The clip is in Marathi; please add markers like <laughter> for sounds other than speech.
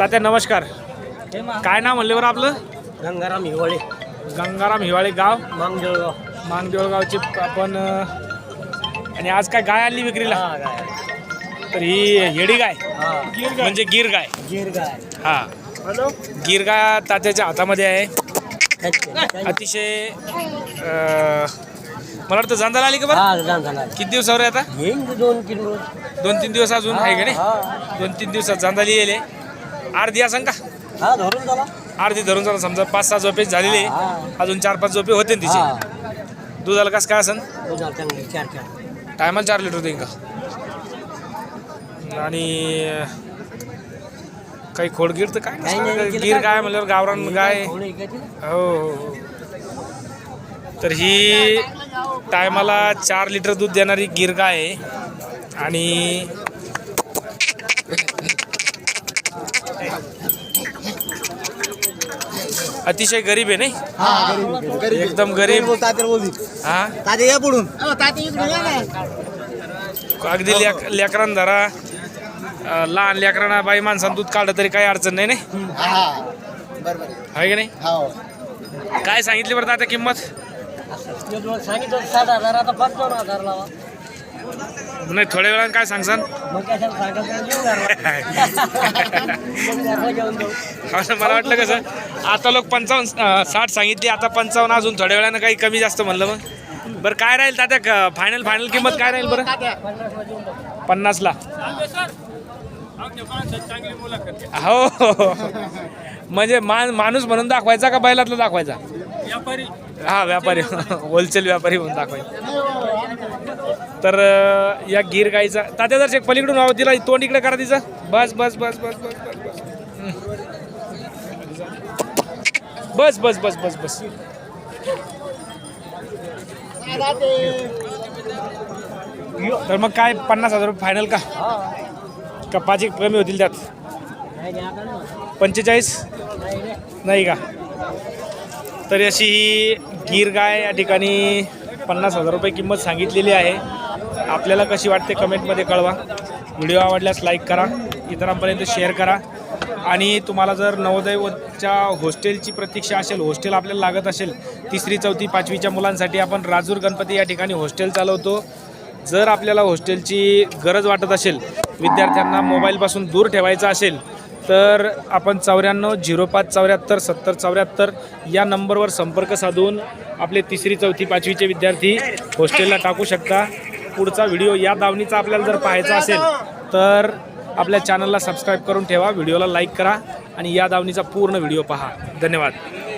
तात्या नमस्कार. काय नाव म्हणले बरं आपलं? गंगाराम हिवाळे. गंगाराम हिवाळे गाव? मांगजळगाव मांगदेवळगावचे आपण आणि आज काय गाय आणली विक्रीला? हा गाय तर ही हेडी गाय. हा. म्हणजे गीर गाय. गिर गाय. हा. गीर गाय तात्याच्या हातामध्ये आहे. अतिशय अं, मला वाटतं जांदाला आली का बरं? हा झाला किती दिवसावर आहे आता? दोन किलो दोन तीन दिवस अजून आहे का नाही? दोन तीन दिवसात जांदाली येईल अर्धी असं का हा धरून झाला अर्धी धरून झालं समजा पाच सहा झोपे झालेले आहे. हा. अजून चार पाच झोपे होते ना तिचे. हा. दुधाला कसं काय असन? चांगले चार चार. टायमाला चार लिटर देईन का? आणि काही खोडगीर तर काय नाही. तिला गीर काय- गाय म्हणल्यावर गावरान गाय. हो हो, हो. तर ही टायमाला चार लिटर दूध देणारी गिर गाय आहे. आणि अतिशय गरीब आहे नाही? एकदम गरीब. हा? ताते या पुढून. अगदी लेक लेकरांना धरा. लहान लेकरांना बाई माणसानं दूध काढलं तरी काही अडचण नाही नाही? आहे. की नाही? काय सांगितली बरं आता किंमत? सांगितलं सात हजार आता पंचावन्न हजार लावा. नाही थोड्या वेळानं काय सांगसान? मला वाटलं कसं आता लोक पंचावन्न साठ सांगितली आता पंचावन्न अजून थोड्या वेळानं काही कमी जास्त म्हणलं मग. बरं काय राहील तात्या फायनल फायनल किंमत काय राहील बरं. पन्नासला. हो. हो, हो. म्हणजे मान माणूस म्हणून दाखवायचा का बैलातला दाखवायचा? हा व्यापारी. <laughs> होलसेल व्यापारी म्हणून दाखवायचा. तर या गिर गाईचा तात्या जर एक पलीकडून आव दिला तोंड इकडे करा तिचा. बस बस बस बस बस बस बस. बस बस बस तर मग काय पन्नास हजार रुपये फायनल का? कपाचे कमी होतील त्यात. पंचेचाळीस? नाही नाही का? तर अशी ही गीर गाय या ठिकाणी पन्नास हजार रुपये किंमत सांगितलेली आहे. आपल्याला कशी वाटते कमेंटमध्ये कळवा. व्हिडिओ आवडल्यास लाईक करा इतरांपर्यंत शेअर करा. आणि तुम्हाला जर नवोदयच्या हॉस्टेलची प्रतीक्षा असेल हॉस्टेल आपल्याला लागत असेल तिसरी चौथी पाचवीच्या मुलांसाठी आपण राजूर गणपती या ठिकाणी हॉस्टेल चालवतो. जर आपल्याला हॉस्टेलची गरज वाटत असेल विद्यार्थ्यांना मोबाईलपासून दूर ठेवायचा असेल तर आपण चौऱ्याण्णव झिरो पाच चौऱ्याहत्तर सत्तर चौऱ्याहत्तर या नंबरवर संपर्क साधून आपले तिसरी चौथी पाचवीचे विद्यार्थी हॉस्टेलला टाकू शकता. पुढचा व्हिडिओ या दावणीचा आपल्याला जर पाहायचा असेल तर आपल्या चॅनलला सबस्क्राईब करून ठेवा. व्हिडिओला लाईक करा आणि या दावणीचा पूर्ण व्हिडिओ पहा. धन्यवाद.